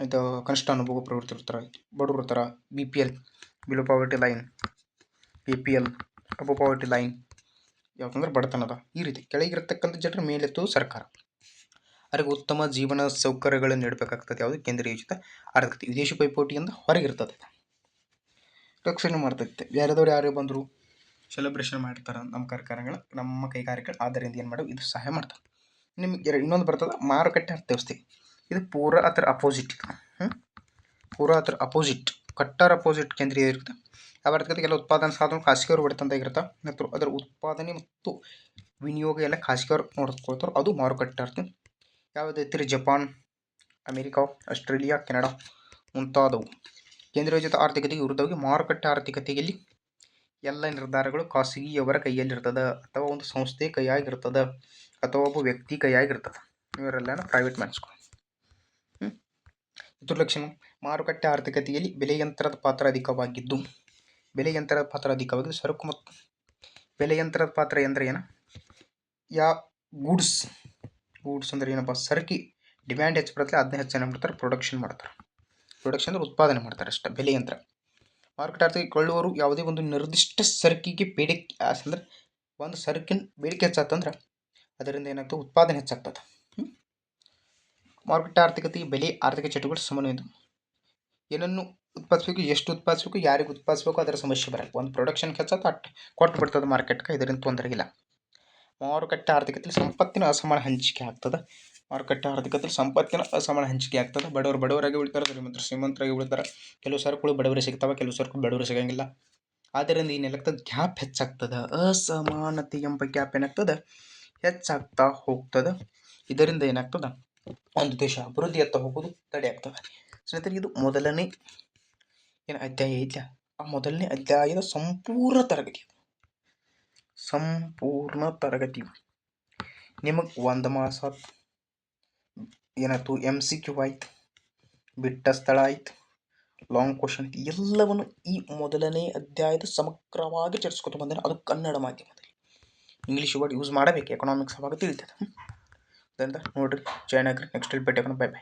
ಇದು ಕನಿಷ್ಠ ಅನುಭವ ಪ್ರವೃತ್ತಿ ಇರ್ತಾರೆ, ಬಡವರು ಇರ್ತಾರೆ B P L below poverty line A P L above poverty line ಯಾಕಂದ್ರೆ ಬಡತನದ ಈ ರೀತಿ. ಕೆಳಗಿರತಕ್ಕಂಥ ಜನರ ಮೇಲೆತ್ತು ಸರ್ಕಾರ. ಅವರಿಗೆ ಉತ್ತಮ ಜೀವನ ಸೌಕರ್ಯಗಳನ್ನು ನೀಡಬೇಕಾಗ್ತದೆ. ಯಾವುದು? ಕೇಂದ್ರೀಯ ಯೋಜಿತ ಆರ್ಥಿಕತೆ ವಿದೇಶಿ ಪೈಪೋಟಿಯಿಂದ ಹೊರಗಿರ್ತದೆ ರಕ್ಷಣೆ ಮಾಡ್ತೈತೆ. ಬೇರೆದವ್ರು ಯಾರೇ ಬಂದರು ಸೆಲೆಬ್ರೇಷನ್ ಮಾಡಿರ್ತಾರೆ ನಮ್ಮ ಕಾರ್ಯಕ್ರಮಗಳು, ನಮ್ಮ ಕೈಗಾರಿಕೆಗಳು. ಆದ್ದರಿಂದ ಏನು ಮಾಡೋ ಇದು ಸಹಾಯ ಮಾಡ್ತಾರೆ ನಿಮಗೆ ಇನ್ನೊಂದು ಬರ್ತದೆ. ಮಾರುಕಟ್ಟೆ ಅರ್ಥವ್ಯವಸ್ಥೆ ಇದು ಪೂರ ಅದರ ಅಪೋಸಿಟ್ ಹ್ಞೂ ಪೂರ ಅದರ ಅಪೋಸಿಟ್ ಕಟ್ಟರ್ ಅಪೋಸಿಟ್ ಕೇಂದ್ರೀಯ ಇರುತ್ತೆ ಯಾವ ಆರ್ಥಿಕತೆ ಎಲ್ಲ ಉತ್ಪಾದನಾ ಸಾಧನ ಖಾಸಗಿಯವರು ಇರುತ್ತೆ ಮತ್ತು ಅದರ ಉತ್ಪಾದನೆ ಮತ್ತು ವಿನಿಯೋಗ ಎಲ್ಲ ಖಾಸಗಿಯವರು ನೋಡ್ಕೊಳ್ತಾರೆ, ಅದು ಮಾರುಕಟ್ಟೆ ಅರ್ಥ. ಯಾವುದೈತಿ ಜಪಾನ್, ಅಮೇರಿಕಾ, ಆಸ್ಟ್ರೇಲಿಯಾ, ಕೆನಡಾ ಮುಂತಾದವು. ಯೋಜಿತ ಆರ್ಥಿಕತೆಗೆ ವಿರುದ್ಧವಾಗಿ ಮಾರುಕಟ್ಟೆ ಆರ್ಥಿಕತೆಯಲ್ಲಿ ಎಲ್ಲ ನಿರ್ಧಾರಗಳು ಖಾಸಗಿಯವರ ಕೈಯಲ್ಲಿರ್ತದೆ ಅಥವಾ ಒಂದು ಸಂಸ್ಥೆ ಕೈಯಾಗಿರ್ತದೆ ಅಥವಾ ಒಬ್ಬ ವ್ಯಕ್ತಿ ಕೈಯಾಗಿರ್ತದೆ? ಇವರೆಲ್ಲ ಪ್ರೈವೇಟ್ ಮ್ಯಾನ್ಸ್ಗಳು ಇದ್ರ ಲಕ್ಷಣ, ಮಾರುಕಟ್ಟೆ ಆರ್ಥಿಕತೆಯಲ್ಲಿ ಬೆಲೆ ಯಂತ್ರದ ಪಾತ್ರ ಅಧಿಕವಾಗಿದ್ದು, ಬೆಲೆ ಯಂತ್ರದ ಪಾತ್ರ ಅಧಿಕವಾಗಿದ್ದು ಸರಕು ಮತ್ತು ಬೆಲೆ ಯಂತ್ರದ ಪಾತ್ರ ಎಂದರೆ ಏನು? ಯಾ, ಗೂಡ್ಸ್. ಗೂಡ್ಸ್ ಅಂದ್ರೆ ಏನಪ್ಪ? ಸರಕಿ ಡಿಮ್ಯಾಂಡ್ ಹೆಚ್ಚು ಬರುತ್ತೆ ಅದನ್ನ ಹೆಚ್ಚು ಮಾಡ್ತಾರೆ? ಪ್ರೊಡಕ್ಷನ್ ಮಾಡ್ತಾರೆ. ಪ್ರೊಡಕ್ಷನ್ ಅಂದ್ರೆ ಉತ್ಪಾದನೆ ಮಾಡ್ತಾರೆ ಅಷ್ಟೇ, ಬೆಲೆ ಯಂತ್ರ ಮಾರುಕಟ್ಟೆ ಆರ್ಥಿಕ ಕೊಳ್ಳುವವರು ಯಾವುದೇ ಒಂದು ನಿರ್ದಿಷ್ಟ ಸರಕಿಗೆ ಬೇಡಿಕೆ ಅಂದ್ರೆ ಒಂದು ಸರಕಿನ ಬೇಡಿಕೆ ಹೆಚ್ಚಾತಂದ್ರೆ ಅದರಿಂದ ಏನಾಗ್ತದೆ? ಉತ್ಪಾದನೆ ಹೆಚ್ಚಾಗ್ತದೆ ಮಾರುಕಟ್ಟೆ ಆರ್ಥಿಕತೆಗೆ ಬೆಲೆ, ಆರ್ಥಿಕ ಚಟುವಟಿಕೆ ಸಮನ್ವಯ ಏನನ್ನು ಉತ್ಪಾದಿಸಬೇಕು, ಎಷ್ಟು ಉತ್ಪಾದಿಸಬೇಕು, ಯಾರಿಗೆ ಉತ್ಪಾದಿಸಬೇಕು, ಅದರ ಸಮಸ್ಯೆ ಬರಲ್ಲ. ಒಂದು ಪ್ರೊಡಕ್ಷನ್ ಹೆಚ್ಚಾತ ಅಟ್ ಕೊಟ್ಟು ಬಿಡ್ತದೆ ಮಾರ್ಕೆಟ್ಗೆ ಇದರಿಂದ ತೊಂದರೆ ಇಲ್ಲ. ಮಾರುಕಟ್ಟೆ ಆರ್ಥಿಕತೆಯಲ್ಲಿ ಸಂಪತ್ತಿನ ಅಸಮಾನ ಹಂಚಿಕೆ ಆಗ್ತದೆ. ಮಾರುಕಟ್ಟೆ ಆರ್ಥಿಕತೆಯಲ್ಲಿ ಸಂಪತ್ತಿನ ಅಸಮಾನ ಹಂಚಿಕೆ ಆಗ್ತದೆ. ಬಡವರು ಬಡವರಾಗಿ ಉಳಿತಾರೆ, ಶ್ರೀಮಂತರು ಶ್ರೀಮಂತರಾಗಿ ಉಳಿತಾರೆ. ಕೆಲವು ಸರಕುಗಳು ಬಡವರಿಗೆ ಸಿಗ್ತವೆ, ಕೆಲವು ಸರಕು ಬಡವರಿಗೆ ಸಿಗಂಗಿಲ್ಲ. ಆದ್ದರಿಂದ ನೆಲಕ್ಕೆ ಗ್ಯಾಪ್ ಹೆಚ್ಚಾಗ್ತದೆ. ಅಸಮಾನತೆ ಎಂಬ ಗ್ಯಾಪ್ ಏನಾಗ್ತದೆ? ಹೆಚ್ಚಾಗ್ತಾ ಹೋಗ್ತದೆ. ಇದರಿಂದ ಏನಾಗ್ತದೆ? ಒಂದು ದೇಶ ಅಭಿವೃದ್ಧಿಯತ್ತ ಹೋಗೋದು ತಡೆ ಆಗ್ತದೆ. ಸ್ನೇಹಿತರೆ, ಇದು ಮೊದಲನೇ ಏನು ಅಧ್ಯಾಯ ಇದೆಯಾ ಆ ಮೊದಲನೇ ಅಧ್ಯಾಯದ ಸಂಪೂರ್ಣ ತರಗತಿ ಸಂಪೂರ್ಣ ತರಗತಿ. ನಿಮಗೆ ಒಂದು ಮಾಸ ಏನಾಯ್ತು ಎಂ ಸಿ ಕ್ಯೂ ಆಯ್ತು, ಬಿಟ್ಟ ಸ್ಥಳ ಆಯ್ತು ಲಾಂಗ್ ಕ್ವಶನ್ ಎಲ್ಲವನ್ನು ಈ ಮೊದಲನೇ ಅಧ್ಯಾಯದ ಸಮಗ್ರವಾಗಿ ಚರ್ಚಿಸ್ಕೊತ ಬಂದರೆ ಅದು ಕನ್ನಡ ಮಾಧ್ಯಮದಲ್ಲಿ. ಇಂಗ್ಲೀಷ್ ವರ್ಡ್ ಯೂಸ್ ಮಾಡಬೇಕು? ಎಕನಾಮಿಕ್ಸ್ ಅವಾಗ ತಿಳಿತದೆ. ಅದರಿಂದ ನೋಡಿರಿ. ಜಾಯ್ನ್ ನೆಕ್ಸ್ಟ್ ನೆಕ್ಸ್ಟ್ ಭೇಟಿ ಬೈ ಬೈ